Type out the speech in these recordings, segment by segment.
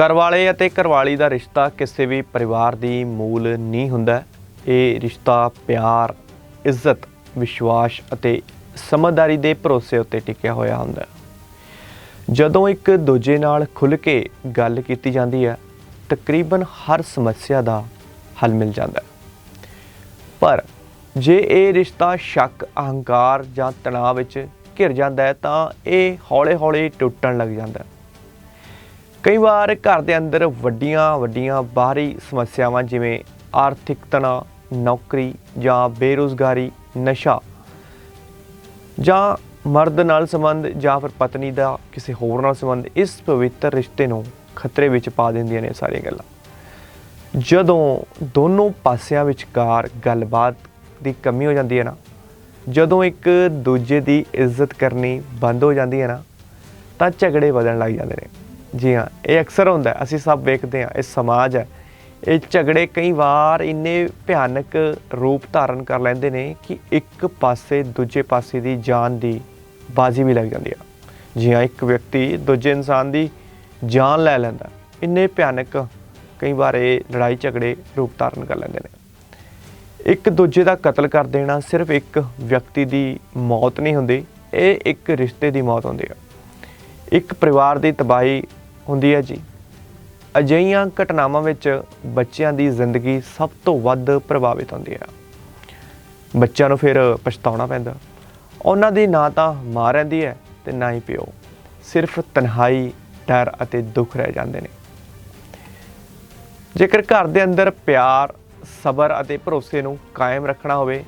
ਘਰਵਾਲੇ ਅਤੇ ਘਰਵਾਲੀ ਦਾ ਰਿਸ਼ਤਾ ਕਿਸੇ ਵੀ ਪਰਿਵਾਰ ਦੀ ਮੂਲ ਨਹੀਂ ਹੁੰਦਾ ਇਹ ਰਿਸ਼ਤਾ ਪਿਆਰ, ਇੱਜ਼ਤ, ਵਿਸ਼ਵਾਸ ਅਤੇ ਸਮਝਦਾਰੀ ਦੇ ਭਰੋਸੇ ਉੱਤੇ ਟਿਕਿਆ ਹੋਇਆ ਹੁੰਦਾ ਹੈ। ਜਦੋਂ ਇੱਕ ਦੂਜੇ ਨਾਲ ਖੁੱਲ੍ਹ ਕੇ ਗੱਲ ਕੀਤੀ ਜਾਂਦੀ ਹੈ, ਤਕਰੀਬਨ ਹਰ ਸਮੱਸਿਆ ਦਾ ਹੱਲ ਮਿਲ ਜਾਂਦਾ ਹੈ। ਪਰ ਜੇ ਇਹ ਰਿਸ਼ਤਾ ਸ਼ੱਕ, ਅਹੰਕਾਰ ਜਾਂ ਤਣਾਅ ਵਿੱਚ ਘਿਰ ਜਾਂਦਾ ਹੈ, ਤਾਂ ਇਹ ਹੌਲੇ-ਹੌਲੇ ਟੁੱਟਣ ਲੱਗ ਜਾਂਦਾ ਹੈ। ਕਈ ਵਾਰ ਘਰ ਦੇ ਅੰਦਰ ਵੱਡੀਆਂ ਵੱਡੀਆਂ ਬਾਹਰੀ ਸਮੱਸਿਆਵਾਂ ਜਿਵੇਂ ਆਰਥਿਕ ਤਣਾਅ, ਨੌਕਰੀ ਜਾਂ ਬੇਰੁਜ਼ਗਾਰੀ, ਨਸ਼ਾ ਜਾਂ ਮਰਦ ਨਾਲ ਸੰਬੰਧ ਜਾਂ ਫਿਰ ਪਤਨੀ ਦਾ ਕਿਸੇ ਹੋਰ ਨਾਲ ਸੰਬੰਧ, ਇਸ ਪਵਿੱਤਰ ਰਿਸ਼ਤੇ ਨੂੰ ਖਤਰੇ ਵਿੱਚ ਪਾ ਦਿੰਦੀਆਂ ਨੇ ਸਾਰੀਆਂ ਗੱਲਾਂ। ਜਦੋਂ ਦੋਨੋਂ ਪਾਸਿਆਂ ਵਿਚਕਾਰ ਗੱਲਬਾਤ ਦੀ ਕਮੀ ਹੋ ਜਾਂਦੀ ਹੈ ਨਾ, ਜਦੋਂ ਇੱਕ ਦੂਜੇ ਦੀ ਇੱਜ਼ਤ ਕਰਨੀ ਬੰਦ ਹੋ ਜਾਂਦੀ ਹੈ ਨਾ, ਤਾਂ ਝਗੜੇ ਵਧਣ ਲੱਗ ਜਾਂਦੇ ਨੇ। ਜੀ ਹਾਂ, ਇਹ ਅਕਸਰ ਹੁੰਦਾ ਅਸੀਂ ਸਭ ਵੇਖਦੇ ਹਾਂ, ਇਹ ਸਮਾਜ ਹੈ। ਇਹ ਝਗੜੇ ਕਈ ਵਾਰ ਇੰਨੇ ਭਿਆਨਕ ਰੂਪ ਧਾਰਨ ਕਰ ਲੈਂਦੇ ਨੇ ਕਿ ਇੱਕ ਪਾਸੇ ਦੂਜੇ ਪਾਸੇ ਦੀ ਜਾਨ ਦੀ ਬਾਜ਼ੀ ਵੀ ਲੱਗ ਜਾਂਦੀ ਆ। ਜੀ ਹਾਂ, ਇੱਕ ਵਿਅਕਤੀ ਦੂਜੇ ਇਨਸਾਨ ਦੀ ਜਾਨ ਲੈ ਲੈਂਦਾ। ਇੰਨੇ ਭਿਆਨਕ ਕਈ ਵਾਰ ਇਹ ਲੜਾਈ ਝਗੜੇ ਰੂਪ ਧਾਰਨ ਕਰ ਲੈਂਦੇ ਨੇ। ਇੱਕ ਦੂਜੇ ਦਾ ਕਤਲ ਕਰ ਦੇਣਾ ਸਿਰਫ ਇੱਕ ਵਿਅਕਤੀ ਦੀ ਮੌਤ ਨਹੀਂ ਹੁੰਦੀ, ਇਹ ਇੱਕ ਰਿਸ਼ਤੇ ਦੀ ਮੌਤ ਹੁੰਦੀ ਆ। ਇੱਕ ਪਰਿਵਾਰ ਦੀ ਤਬਾਹੀ ਹੁੰਦੀ ਹੈ ਜੀ। ਅਜਿਹੀਆਂ ਘਟਨਾਵਾਂ ਵਿੱਚ ਬੱਚਿਆਂ ਦੀ ਜ਼ਿੰਦਗੀ ਸਭ ਤੋਂ ਵੱਧ ਪ੍ਰਭਾਵਿਤ ਹੁੰਦੀ ਹੈ। ਬੱਚਿਆਂ ਨੂੰ ਫਿਰ ਪਛਤਾਉਣਾ ਪੈਂਦਾ। ਉਹਨਾਂ ਦੀ ਨਾ ਤਾਂ ਮਾਂ ਰਹਿੰਦੀ ਹੈ ਤੇ ਨਾ ਹੀ ਪਿਓ। ਸਿਰਫ ਤਨਹਾਈ, ਡਰ ਅਤੇ ਦੁੱਖ ਰਹਿ ਜਾਂਦੇ ਨੇ। ਜੇਕਰ ਘਰ ਦੇ ਅੰਦਰ ਪਿਆਰ, ਸਬਰ ਅਤੇ ਭਰੋਸੇ ਨੂੰ ਕਾਇਮ ਰੱਖਣਾ ਹੋਵੇ,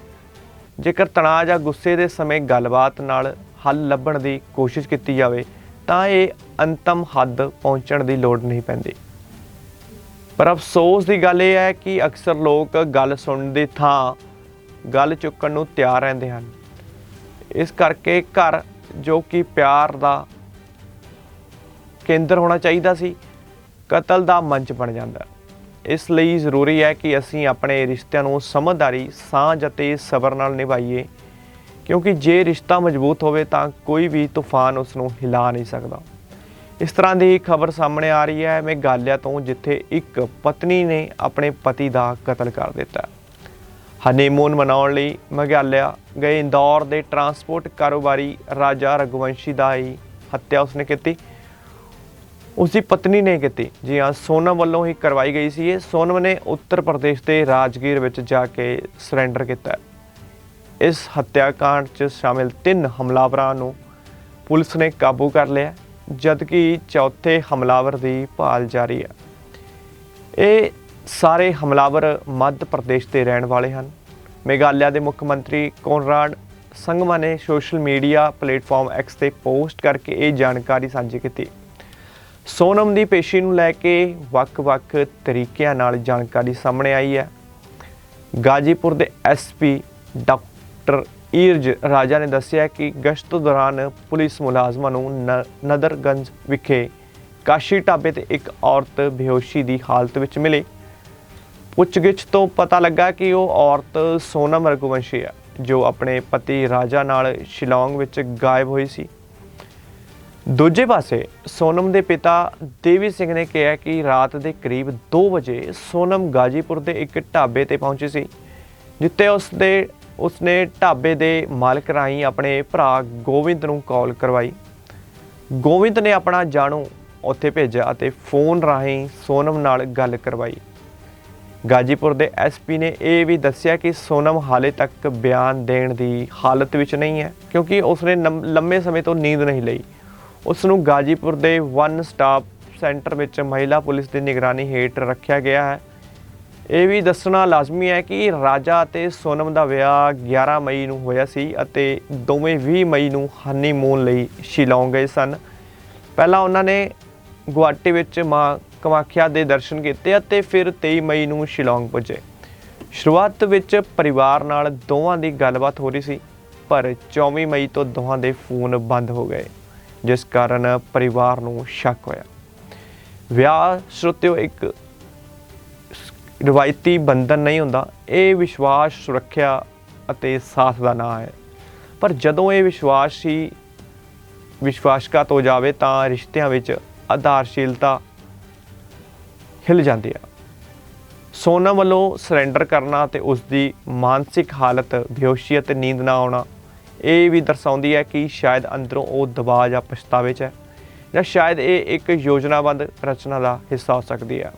ਜੇਕਰ ਤਣਾਅ ਜਾਂ ਗੁੱਸੇ ਦੇ ਸਮੇਂ ਗੱਲਬਾਤ ਨਾਲ ਹੱਲ ਲੱਭਣ ਦੀ ਕੋਸ਼ਿਸ਼ ਕੀਤੀ ਜਾਵੇ, ਤਾਂ ਇਹ ਅੰਤਮ ਹੱਦ ਪਹੁੰਚਣ ਦੀ ਲੋੜ ਨਹੀਂ ਪੈਂਦੀ। ਪਰ ਅਫਸੋਸ ਦੀ ਗੱਲ ਇਹ ਹੈ ਕਿ ਅਕਸਰ ਲੋਕ ਗੱਲ ਸੁਣਨ ਦੀ ਥਾਂ ਗੱਲ ਚੁੱਕਣ ਨੂੰ ਤਿਆਰ ਰਹਿੰਦੇ ਹਨ। ਇਸ ਕਰਕੇ ਘਰ ਜੋ ਕਿ ਪਿਆਰ ਦਾ ਕੇਂਦਰ ਹੋਣਾ ਚਾਹੀਦਾ ਸੀ, ਕਤਲ ਦਾ ਮੰਚ ਬਣ ਜਾਂਦਾ। ਇਸ ਲਈ ਜ਼ਰੂਰੀ ਹੈ ਕਿ ਅਸੀਂ ਆਪਣੇ ਰਿਸ਼ਤਿਆਂ ਨੂੰ ਸਮਝਦਾਰੀ, ਸਾਂਝ ਅਤੇ ਸਬਰ ਨਾਲ ਨਿਭਾਈਏ, ਕਿਉਂਕਿ ਜੇ ਰਿਸ਼ਤਾ ਮਜ਼ਬੂਤ ਹੋਵੇ ਤਾਂ ਕੋਈ ਵੀ ਤੂਫਾਨ ਉਸ ਨੂੰ ਹਿਲਾ ਨਹੀਂ ਸਕਦਾ। ਇਸ ਤਰ੍ਹਾਂ ਦੀ ਖਬਰ ਸਾਹਮਣੇ ਆ ਰਹੀ ਹੈ ਮੇਘਾਲਿਆ ਤੋਂ ਜਿੱਥੇ ਇੱਕ ਪਤਨੀ ਨੇ ਆਪਣੇ ਪਤੀ ਦਾ ਕਤਲ ਕਰ ਦਿੱਤਾ। ਹਨੀਮੂਨ ਮਨਾਉਣ ਲਈ ਮੇਘਾਲਿਆ ਗਏ ਇੰਦੌਰ ਦੇ ਟਰਾਂਸਪੋਰਟ ਕਾਰੋਬਾਰੀ ਰਾਜਾ ਰਘੁਵੰਸ਼ੀ ਦਾ ਹੀ ਹੱਤਿਆ ਉਸਨੇ ਕੀਤੀ। ਉਸਦੀ ਪਤਨੀ ਨੇ ਕੀਤੀ। ਜੀ ਹਾਂ, ਸੋਨਮ ਵੱਲੋਂ ਹੀ ਕਰਵਾਈ ਗਈ ਸੀ ਇਹ। ਸੋਨਮ ਨੇ ਉੱਤਰ ਪ੍ਰਦੇਸ਼ ਦੇ ਰਾਜਗੀਰ ਵਿੱਚ ਜਾ ਕੇ ਸਰੈਂਡਰ ਕੀਤਾ। ਹੈ। ਇਸ ਹੱਤਿਆਕਾਂਡ 'ਚ ਸ਼ਾਮਿਲ ਤਿੰਨ ਹਮਲਾਵਰਾਂ ਨੂੰ ਪੁਲਿਸ ਨੇ ਕਾਬੂ ਕਰ ਲਿਆ। ਜਦਕਿ ਚੌਥੇ ਹਮਲਾਵਰ ਦੀ ਭਾਲ ਜਾਰੀ ਹੈ। ਇਹ ਸਾਰੇ ਹਮਲਾਵਰ ਮੱਧ ਪ੍ਰਦੇਸ਼ ਦੇ ਰਹਿਣ ਵਾਲੇ ਹਨ। ਮੇਘਾਲਿਆ ਦੇ ਮੁੱਖ ਮੰਤਰੀ ਕੋਨਰਾਡ ਸੰਗਮਾ ਨੇ ਸੋਸ਼ਲ ਮੀਡੀਆ ਪਲੇਟਫਾਰਮ X ਤੇ ਪੋਸਟ ਕਰਕੇ ਇਹ ਜਾਣਕਾਰੀ ਸਾਂਝੀ ਕੀਤੀ। ਸੋਨਮ ਦੀ ਪੇਸ਼ੀ ਨੂੰ ਲੈ ਕੇ ਵੱਖ-ਵੱਖ ਤਰੀਕਿਆਂ ਨਾਲ ਜਾਣਕਾਰੀ ਸਾਹਮਣੇ ਆਈ ਹੈ। ਗਾਜੀਪੁਰ ਦੇ ਐਸਪੀ ਡਾਕਟਰ ਈਰਜ ਰਾਜਾ ਨੇ ਦੱਸਿਆ ਕਿ ਗਸ਼ਤ ਦੌਰਾਨ ਪੁਲਿਸ ਮੁਲਾਜ਼ਮਾਂ ਨੂੰ ਨ- ਨਦਰਗੰਜ ਵਿਖੇ ਕਾਸ਼ੀ ਢਾਬੇ ਤੇ ਇੱਕ ਔਰਤ ਬੇਹੋਸ਼ੀ ਦੀ ਹਾਲਤ ਵਿੱਚ ਮਿਲੀ। ਪੁੱਛਗਿੱਛ ਤੋਂ ਪਤਾ ਲੱਗਾ ਕਿ ਉਹ ਔਰਤ ਸੋਨਮ ਰਘੁਵੰਸ਼ੀ ਹੈ, ਜੋ ਆਪਣੇ ਪਤੀ ਰਾਜਾ ਨਾਲ ਸ਼ਿਲੌਂਗ ਵਿੱਚ ਗਾਇਬ ਹੋਈ ਸੀ। ਦੂਜੇ ਪਾਸੇ ਸੋਨਮ ਦੇ ਪਿਤਾ ਦੇਵੀ ਸਿੰਘ ਨੇ ਕਿਹਾ ਕਿ ਰਾਤ ਦੇ ਕਰੀਬ 2 ਵਜੇ ਸੋਨਮ ਗਾਜੀਪੁਰ ਦੇ ਇੱਕ ਢਾਬੇ ਤੇ ਪਹੁੰਚੀ ਸੀ, ਜਿੱਥੇ ਉਸ ਦੇ ਉਸਨੇ ਢਾਬੇ ਦੇ ਮਾਲਕ ਰਾਹੀਂ ਆਪਣੇ ਭਰਾ ਗੋਵਿੰਦ ਨੂੰ ਕਾਲ ਕਰਵਾਈ। ਗੋਵਿੰਦ ਨੇ ਆਪਣਾ ਜਾਣੂ ਉੱਥੇ ਭੇਜਿਆ ਅਤੇ ਫੋਨ ਰਾਹੀਂ ਸੋਨਮ ਨਾਲ ਗੱਲ ਕਰਵਾਈ। ਗਾਜੀਪੁਰ ਦੇ ਐਸਪੀ ਨੇ ਇਹ ਵੀ ਦੱਸਿਆ ਕਿ ਸੋਨਮ ਹਾਲੇ ਤੱਕ ਬਿਆਨ ਦੇਣ ਦੀ ਹਾਲਤ ਵਿੱਚ ਨਹੀਂ ਹੈ, ਕਿਉਂਕਿ ਉਸਨੇ ਨਮ- ਲੰਮੇ ਸਮੇਂ ਤੋਂ ਨੀਂਦ ਨਹੀਂ ਲਈ। ਉਸ ਨੂੰ ਗਾਜੀਪੁਰ ਦੇ ਵਨ ਸਟਾਪ ਸੈਂਟਰ ਵਿੱਚ ਮਹਿਲਾ ਪੁਲਿਸ ਦੀ ਨਿਗਰਾਨੀ ਹੇਠ ਰੱਖਿਆ ਗਿਆ ਹੈ। ਇਹ ਵੀ ਦੱਸਣਾ ਲਾਜ਼ਮੀ ਹੈ ਕਿ ਰਾਜਾ ਅਤੇ ਸੋਨਮ ਦਾ ਵਿਆਹ 11 ਮਈ ਨੂੰ ਹੋਇਆ ਸੀ ਅਤੇ ਦੋਵੇਂ 20 ਮਈ ਨੂੰ ਹਨੀਮੂਨ ਲਈ ਸ਼ਿਲੌਂਗ ਗਏ ਸਨ। ਪਹਿਲਾਂ ਉਹਨਾਂ ਨੇ ਗੁਵਾਹਾਟੀ ਵਿੱਚ ਮਾਂ ਕਮਾਖਿਆ ਦੇ ਦਰਸ਼ਨ ਕੀਤੇ ਅਤੇ ਫਿਰ 23 ਮਈ ਨੂੰ ਸ਼ਿਲੌਂਗ ਪੁੱਜੇ। ਸ਼ੁਰੂਆਤ ਵਿੱਚ ਪਰਿਵਾਰ ਨਾਲ ਦੋਵਾਂ ਦੀ ਗੱਲਬਾਤ ਹੋ ਰਹੀ ਸੀ, ਪਰ 24 ਮਈ ਤੋਂ ਦੋਹਾਂ ਦੇ ਫੋਨ ਬੰਦ ਹੋ ਗਏ, ਜਿਸ ਕਾਰਨ ਪਰਿਵਾਰ ਨੂੰ ਸ਼ੱਕ ਹੋਇਆ। ਵਿਆਹ ਸ਼ਰੁਤਿਓ ਇੱਕ ਰਵਾਇਤੀ ਬੰਧਨ ਨਹੀਂ ਹੁੰਦਾ। ਇਹ ਵਿਸ਼ਵਾਸ, ਸੁਰੱਖਿਆ ਅਤੇ ਸਾਥ ਦਾ ਨਾਂ ਹੈ। ਪਰ ਜਦੋਂ ਇਹ ਵਿਸ਼ਵਾਸ ਹੀ ਵਿਸ਼ਵਾਸਘਾਤ ਹੋ ਜਾਵੇ ਤਾਂ ਰਿਸ਼ਤਿਆਂ ਵਿੱਚ ਆਧਾਰਸ਼ੀਲਤਾ ਹਿੱਲ ਜਾਂਦੇ ਆ ਸੋਨਾ ਵੱਲੋਂ ਸਰੈਂਡਰ ਕਰਨਾ ਤੇ ਉਸ ਦੀ ਮਾਨਸਿਕ ਹਾਲਤ, ਬੇਹੋਸ਼ੀ ਅਤੇ ਨੀਂਦ ਨਾ ਆਉਣਾ, ਇਹ ਵੀ ਦਰਸਾਉਂਦੀ ਹੈ ਕਿ ਸ਼ਾਇਦ ਅੰਦਰੋਂ ਉਹ ਦਬਾਅ ਜਾਂ ਪਛਤਾਵੇ 'ਚ ਹੈ ਜਾਂ ਸ਼ਾਇਦ ਇਹ ਇੱਕ ਯੋਜਨਾਬੰਦ ਰਚਨਾ ਦਾ ਹਿੱਸਾ ਹੋ ਸਕਦੀ ਹੈ।